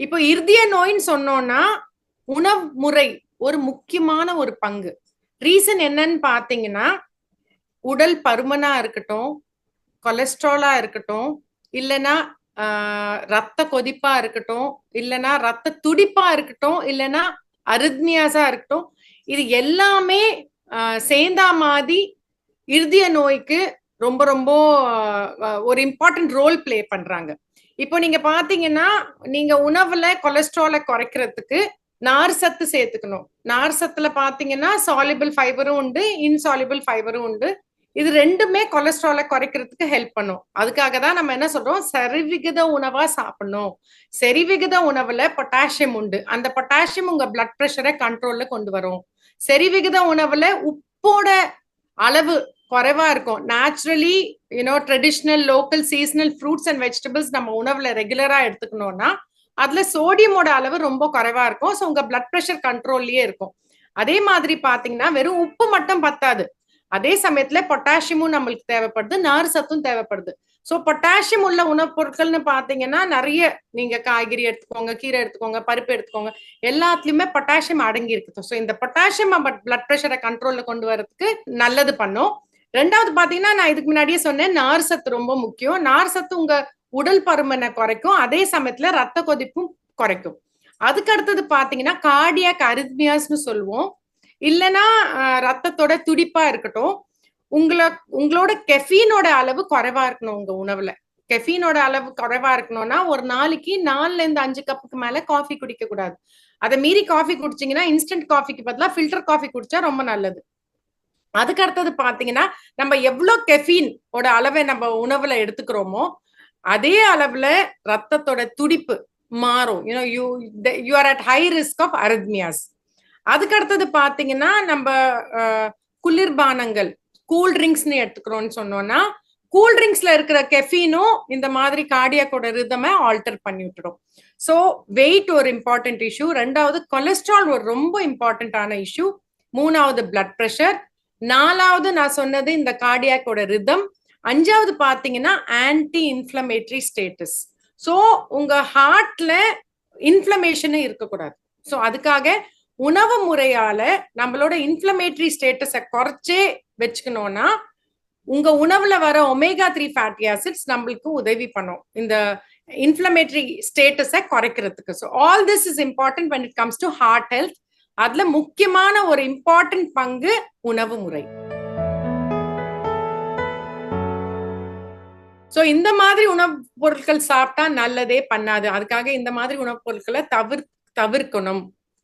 இப்போ இறுதிய நோயின்னு சொன்னோம்னா உணவு முறை ஒரு முக்கியமான ஒரு பங்கு. ரீசன் என்னன்னு பாத்தீங்கன்னா உடல் பருமனா இருக்கட்டும் கொலஸ்ட்ராலா இருக்கட்டும் இல்லைன்னா ரத்த கொதிப்பா இருக்கட்டும் இல்லைன்னா ரத்த துடிப்பா இருக்கட்டும் இல்லைன்னா அருத்மியாஸா இருக்கட்டும் இது எல்லாமே சேர்ந்தா மாதிரி இருதய நோய்க்கு ரொம்ப ரொம்ப ஒரு இம்பார்ட்டன்ட் ரோல் பிளே பண்றாங்க. இப்போ நீங்க பாத்தீங்கன்னா நீங்க உணவுல கொலஸ்ட்ராலை குறைக்கிறதுக்கு நார் சத்து சேர்த்துக்கணும். நார் சத்துல பாத்தீங்கன்னா சாலிபிள் ஃபைபரும் உண்டு இன்சாலிபிள் ஃபைபரும் உண்டு. இது ரெண்டுமே கொலஸ்ட்ராலை குறைக்கிறதுக்கு ஹெல்ப் பண்ணும். அதுக்காக தான் நம்ம என்ன சொல்றோம்? சரிவிகித உணவா சாப்பிடணும். சரிவிகித உணவுல பொட்டாசியம் உண்டு. அந்த பொட்டாசியம் உங்க பிளட் ப்ரெஷரை கண்ட்ரோல்ல கொண்டு வரும். சரிவிகித உணவுல உப்போட அளவு குறைவா இருக்கும். Naturally you know traditional local seasonal fruits and vegetables நம்ம உணவுல ரெகுலரா எடுத்துக்கணும்னா அதுல சோடியமோட அளவு ரொம்ப குறைவா இருக்கும். ஸோ உங்க பிளட் ப்ரெஷர் கண்ட்ரோல்லயே இருக்கும். அதே மாதிரி பாத்தீங்கன்னா வெறும் உப்பு மட்டும் பத்தாது. அதே சமயத்துல பொட்டாசியமும் நம்மளுக்கு தேவைப்படுது. நார் சத்தும் தேவைப்படுது. ஸோ பொட்டாசியம் உள்ள உணவுப் பொருட்கள்னு பாத்தீங்கன்னா நிறைய நீங்க காய்கறி எடுத்துக்கோங்க கீரை எடுத்துக்கோங்க பருப்பு எடுத்துக்கோங்க எல்லாத்துலயுமே பொட்டாசியம் அடங்கி இருக்குது. ஸோ இந்த பொட்டாசியம் பிளட் ப்ரெஷரை கண்ட்ரோல்ல கொண்டு வரதுக்கு நல்லது பண்ணும். ரெண்டாவது பாத்தீங்கன்னா நான் இதுக்கு முன்னாடியே சொன்னேன் நார் சத்து ரொம்ப முக்கியம். நார் சத்து உங்க உடல் பருமனை குறைக்கும் அதே சமயத்துல ரத்த கொதிப்பும் குறைக்கும். அதுக்கு அடுத்தது பாத்தீங்கன்னா கார்டியாக் அரித்மியாஸ்னு சொல்லுவோம். இல்லைன்னா ரத்தத்தோட துடிப்பா இருக்கட்டும். உங்களை உங்களோட கெஃபீனோட அளவு குறைவா இருக்கணும் உங்க உணவுல. கெஃபீனோட அளவு குறைவா இருக்கணும்னா ஒரு நாளைக்கு நாலுல இருந்து அஞ்சு கப்புக்கு மேல காஃபி குடிக்க கூடாது அதை மீறி காஃபி குடிச்சிங்கன்னா இன்ஸ்டன்ட் காஃபிக்கு பதிலாக ஃபில்டர் காஃபி குடிச்சா ரொம்ப நல்லது. அதுக்கு அடுத்தது பாத்தீங்கன்னா நம்ம எவ்வளவு கெஃபீன் ஓட அளவை நம்ம உணவுல எடுத்துக்கிறோமோ அதே அளவுல ரத்தத்தோட துடிப்பு மாறும். You know you you are at high risk of arrhythmias அதுக்கு அடுத்தது பாத்தீங்கன்னா நம்ம குளிர்பானங்கள் கூல் ட்ரிங்க்ஸ்னு எடுத்துக்கிறோம்னு சொன்னோம்னா கூல் ட்ரிங்க்ஸ்ல இருக்கிற கெஃபீனும் இந்த மாதிரி கார்டியாக்கோட ரிதமை ஆல்டர் பண்ணி விட்டுடும். ஸோ வெயிட் ஒரு இம்பார்ட்டன்ட் இஷ்யூ ரெண்டாவது கொலஸ்ட்ரால் ஒரு ரொம்ப இம்பார்ட்டன்டான இஷ்யூ மூணாவது பிளட் ப்ரெஷர் நாலாவது நான் சொன்னது இந்த கார்டியாக்கோட ரிதம் அஞ்சாவது பாத்தீங்கன்னா ஆன்டி இன்ஃபிளமேட்டரி ஸ்டேட்டஸ் ஸோ உங்க ஹார்ட்ல இன்ஃபிளமேஷனே இருக்கக்கூடாது. ஸோ அதுக்காக உணவு முறையால நம்மளோட இன்ஃபிளமேட்டரி ஸ்டேட்டஸை குறைச்சே வச்சுக்கணும்னா உங்க உணவுல வர ஒமேகா த்ரீ ஃபேட்டி ஆசிட்ஸ் நம்மளுக்கு உதவி பண்ணும். இந்த இன்ஃபிளமேட்டரி ஸ்டேட்டஸை குறைக்கிறதுக்கு. So all this is important when it comes to heart health அதுல முக்கியமான ஒரு இம்பார்ட்டன்ட் பங்கு உணவு முறை. சோ இந்த மாதிரி உணவுப் பொருட்கள் சாப்பிட்டா நல்லதே பண்ணாது. அதுக்காக இந்த மாதிரி உணவுப் பொருட்களை தவிர் தவிர்க்கணும்.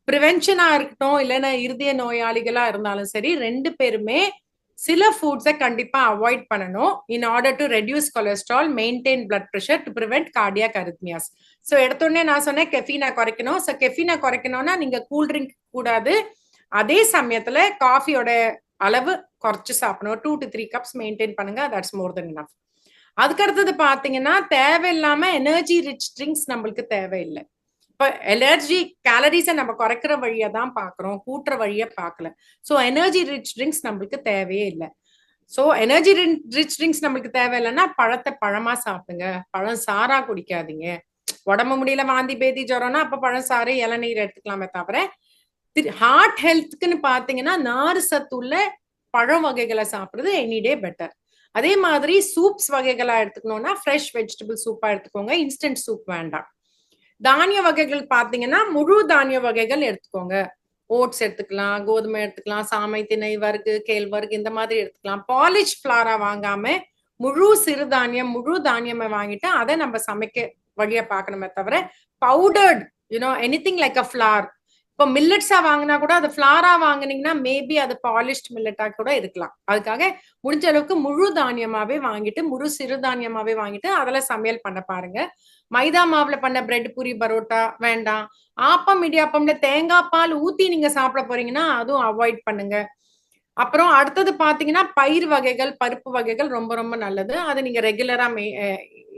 ப்ரிவென்ஷனா இருக்கட்டும் இல்லைன்னா இருதய நோயாளிகளா இருந்தாலும் சரி ரெண்டு பேருமே சில ஃபுட்ஸை கண்டிப்பா அவாய்ட் பண்ணணும். In order to reduce cholesterol maintain blood pressure to prevent cardiac arrhythmias so எடுத்தோடனே நான் சொன்னேன் கெஃபீனா குறைக்கணும். ஸோ கெஃபீனா குறைக்கணும்னா நீங்க கூல் ட்ரிங்க் கூடாது. அதே சமயத்துல காஃபியோட அளவு குறைச்சு சாப்பிடணும். Two to three cups maintain பண்ணுங்க. தட்ஸ் மோர் தென் இனஃப் அதுக்கு அடுத்தது தேவையில்லாம எனர்ஜி ரிச் ட்ரிங்க்ஸ் நம்மளுக்கு தேவையில்லை. இப்ப எனர்ஜி கேலரிஸை நம்ம குறைக்கிற வழியை தான் பாக்குறோம் கூட்டுற வழிய பார்க்கல. ஸோ எனர்ஜி ரிச் ட்ரிங்க்ஸ் நம்மளுக்கு தேவையே இல்லை. ஸோ எனர்ஜி ரிச் ட்ரிங்க்ஸ் நம்மளுக்கு தேவையில்லைன்னா பழத்தை பழமா சாப்பிடுங்க. பழம் சாரா குடிக்காதீங்க. உடம்பு முடியல வாந்தி பேதி ஜுரம்னா அப்ப பழம் சாறு இளநீர் எடுத்துக்கலாமே தவிர ஹார்ட் ஹெல்த்துக்குன்னு பாத்தீங்கன்னா நாறு சத்துள்ள பழம் வகைகளை சாப்பிடுறது எனி டே பெட்டர் அதே மாதிரி சூப்ஸ் வகைகளா எடுத்துக்கணும்னா ஃப்ரெஷ் வெஜிடபிள் சூப்பா எடுத்துக்கோங்க. இன்ஸ்டன்ட் சூப் வேண்டாம். தானிய வகைகள் பாத்தீங்கன்னா முழு தானிய வகைகள் எடுத்துக்கோங்க. ஓட்ஸ் எடுத்துக்கலாம் கோதுமை எடுத்துக்கலாம் சாமை திணை வர்க்கு கேழ்வர்க்கு இந்த மாதிரி எடுத்துக்கலாம். பாலிஷ் ஃபிளாரா வாங்காம முழு சிறுதானியம் முழு தானியமை வாங்கிட்டு அதை நம்ம சமைக்க வழியா பார்க்கணுமே தவிர powdered you know anything like a flour இப்போ மில்லட்ஸா வாங்கினா கூட அது ஃபிளாரா வாங்கினீங்கன்னா மேபி அது பாலிஷ்ட் மில்லட்டா கூட இருக்கலாம். அதுக்காக முடிஞ்ச அளவுக்கு முழு தானியமாவே வாங்கிட்டு முழு சிறுதானியமாவே வாங்கிட்டு அதில் சமையல் பண்ண பாருங்க. மைதா மாவுல பண்ண பிரெட் பூரி பரோட்டா வேண்டாம். ஆப்பம் இடியாப்பம்ல தேங்காய் பால் ஊத்தி நீங்க சாப்பிட போறீங்கன்னா அதுவும் அவாய்ட் பண்ணுங்க. அப்புறம் அடுத்தது பாத்தீங்கன்னா பயிர் வகைகள் பருப்பு வகைகள் ரொம்ப ரொம்ப நல்லது. அதை நீங்க ரெகுலரா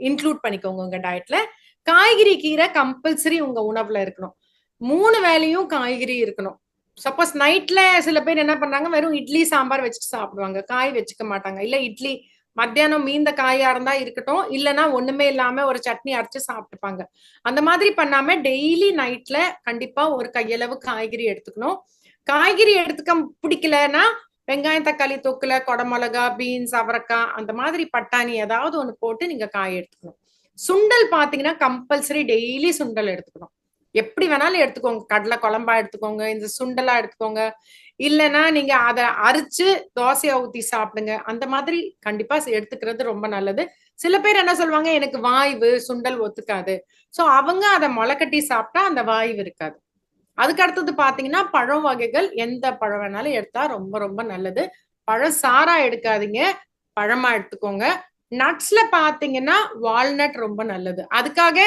இன்க்ளூட் பண்ணிக்கோங்க உங்க டயட்ல காய்கறி கீரை கம்பல்சரி உங்க உணவுல இருக்கணும். மூணு வேலையும் காய்கறி இருக்கணும். சப்போஸ் நைட்ல சில பேர் என்ன பண்றாங்க? வெறும் இட்லி சாம்பார் வச்சுட்டு சாப்பிடுவாங்க. காய் வச்சுக்க மாட்டாங்க. இல்ல இட்லி மத்தியானம் மீந்த காயா இருந்தா இருக்கட்டும். இல்லைன்னா ஒண்ணுமே இல்லாம ஒரு சட்னி அரைச்சு சாப்பிட்டுப்பாங்க. அந்த மாதிரி பண்ணாம டெய்லி நைட்ல கண்டிப்பா ஒரு கையளவு காய்கறி எடுத்துக்கணும். காய்கறி எடுத்துக்க பிடிக்கலன்னா வெங்காயம் தக்காளி தொக்குல கொடமிளகா பீன்ஸ் அவரக்காய் அந்த மாதிரி பட்டாணி ஏதாவது ஒண்ணு போட்டு நீங்க காய் எடுத்துக்கணும். சுண்டல் பாத்தீங்கன்னா கம்பல்சரி டெய்லி சுண்டல் எடுத்துக்கணும். எப்படி வேணாலும் எடுத்துக்கோங்க. கடலை குழம்பா எடுத்துக்கோங்க இந்த சுண்டலா எடுத்துக்கோங்க. இல்லைன்னா நீங்க அதை அரிச்சு தோசையா ஊத்தி சாப்பிடுங்க. அந்த மாதிரி கண்டிப்பா எடுத்துக்கிறது ரொம்ப நல்லது. சில பேர் என்ன சொல்லுவாங்க எனக்கு வாய்வு சுண்டல் ஒத்துக்காது. சோ அவங்க அதை முளைக்கட்டி சாப்பிட்டா அந்த வாய்வு இருக்காது. அதுக்கு அடுத்தது பாத்தீங்கன்னா பழம் வகைகள் எந்த பழம் வேணாலும் எடுத்தா ரொம்ப ரொம்ப நல்லது. பழம் சாரா எடுக்காதீங்க. பழமா எடுத்துக்கோங்க. நட்ஸ்ல பாத்தீங்கன்னா வால்நட் ரொம்ப நல்லது. அதுக்காக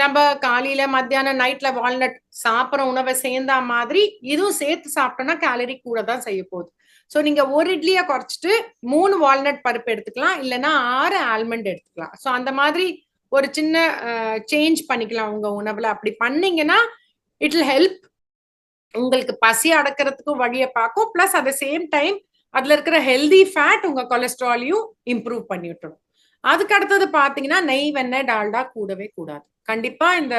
நம்ம காலையில மத்தியானம் நைட்ல வால்நட் சாப்பிட்ற உணவை சேர்ந்தா மாதிரி இதுவும் சேர்த்து சாப்பிட்டோம்னா கேலரி கூட தான் செய்ய போகுது. ஸோ நீங்க ஒரு இட்லியை குறைச்சிட்டு மூணு வால்நட் பருப்பு எடுத்துக்கலாம் இல்லைன்னா ஆறு ஆல்மண்ட் எடுத்துக்கலாம். ஸோ அந்த மாதிரி ஒரு சின்ன சேஞ்ச் பண்ணிக்கலாம் உங்க உணவுல. அப்படி பண்ணீங்கன்னா இட் வில் ஹெல்ப் உங்களுக்கு பசி அடக்கிறதுக்கும் வழியை பார்க்கும். Plus at the same time அதுல இருக்கிற ஹெல்தி ஃபேட் உங்க கொலஸ்ட்ராலையும் இம்ப்ரூவ் பண்ணி விட்டுடும் அதுக்கு அடுத்தது பாத்தீங்கன்னா நெய் வெண்ணெய் டால்டா கூடவே கூடாது. கண்டிப்பா இந்த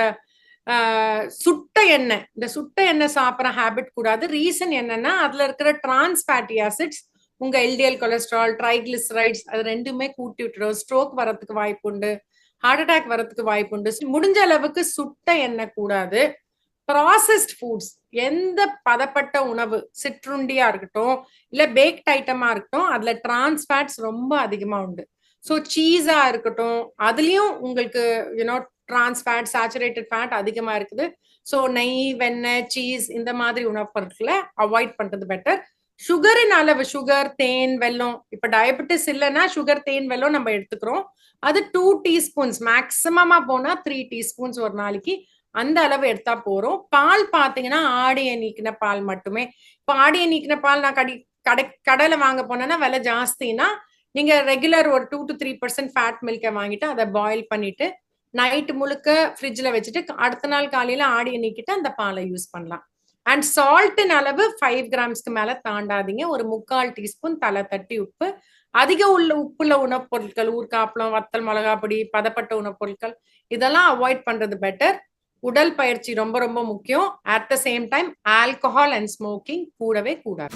சுட்ட எண்ணெய் இந்த சுட்ட எண்ணெய் சாப்பிட்ற ஹேபிட் கூடாது. ரீசன் என்னன்னா அதுல இருக்கிற டிரான்ஸ் ஃபேட்டி ஆசிட்ஸ் உங்க எல்டிஎல் கொலஸ்ட்ரால் ட்ரைகிளிசரைட்ஸ் அது ரெண்டுமே கூட்டி விட்டுரும். ஸ்ட்ரோக் வரதுக்கு வாய்ப்பு உண்டு ஹார்ட் அட்டாக் வரதுக்கு வாய்ப்பு உண்டு. முடிஞ்ச அளவுக்கு சுட்ட எண்ணெய் கூடாது. ப்ராசஸ்ட் ஃபுட்ஸ் எந்த பதப்பட்ட உணவு சிற்றுண்டியா இருக்கட்டும் இல்ல பேக்ட் ஐட்டமா இருக்கட்டும் அதுல டிரான்ஸ் ஃபேட்ஸ் ரொம்ப அதிகமா உண்டு. ஸோ சீஸா இருக்கட்டும் அதுலயும் உங்களுக்கு you know trans fat saturated fat அதிகமா இருக்குது. ஸோ நெய் வெண்ணெய் சீஸ் இந்த மாதிரி உணவுப் பொருட்களை அவாய்ட் பண்றது பெட்டர் சுகரின் அளவு சுகர் தேன் வெல்லம் இப்ப டயபெட்டிஸ் இல்லைன்னா சுகர் தேன் வெல்லம் நம்ம எடுத்துக்கிறோம். அது டூ டீஸ்பூன்ஸ் மேக்சிமமா போனா த்ரீ டீஸ்பூன்ஸ் ஒரு நாளைக்கு. அந்த அளவு எடுத்தா போறோம். பால் பாத்தீங்கன்னா ஆடிய நீக்கின பால் மட்டுமே. இப்போ ஆடிய நீக்கின பால் நான் கடி கடை கடையில வாங்க போனேன்னா விலை ஜாஸ்தினா நீங்க ரெகுலர் ஒரு two to three percent fat மில்கை வாங்கிட்டு அதை பாயில் பண்ணிட்டு நைட்டு முழுக்க ஃப்ரிட்ஜில் வச்சுட்டு அடுத்த நாள் காலையில ஆடிய நீக்கிட்டு அந்த பாலை யூஸ் பண்ணலாம். அண்ட் சால்ட்டின் அளவு ஃபைவ் கிராம்ஸ்க்கு மேல தாண்டாதீங்க. ஒரு முக்கால் டீஸ்பூன் தலை தட்டி உப்பு. அதிக உள்ள உப்புள்ள உணவுப் பொருட்கள் ஊர்காப்பளம் வத்தல் மிளகா பொடி பதப்பட்ட உணவுப் பொருட்கள் இதெல்லாம் அவாய்ட் பண்றது பெட்டர் உடல் பயிற்சி ரொம்ப ரொம்ப முக்கியம். At the same time alcohol and smoking கூடவே கூடாது.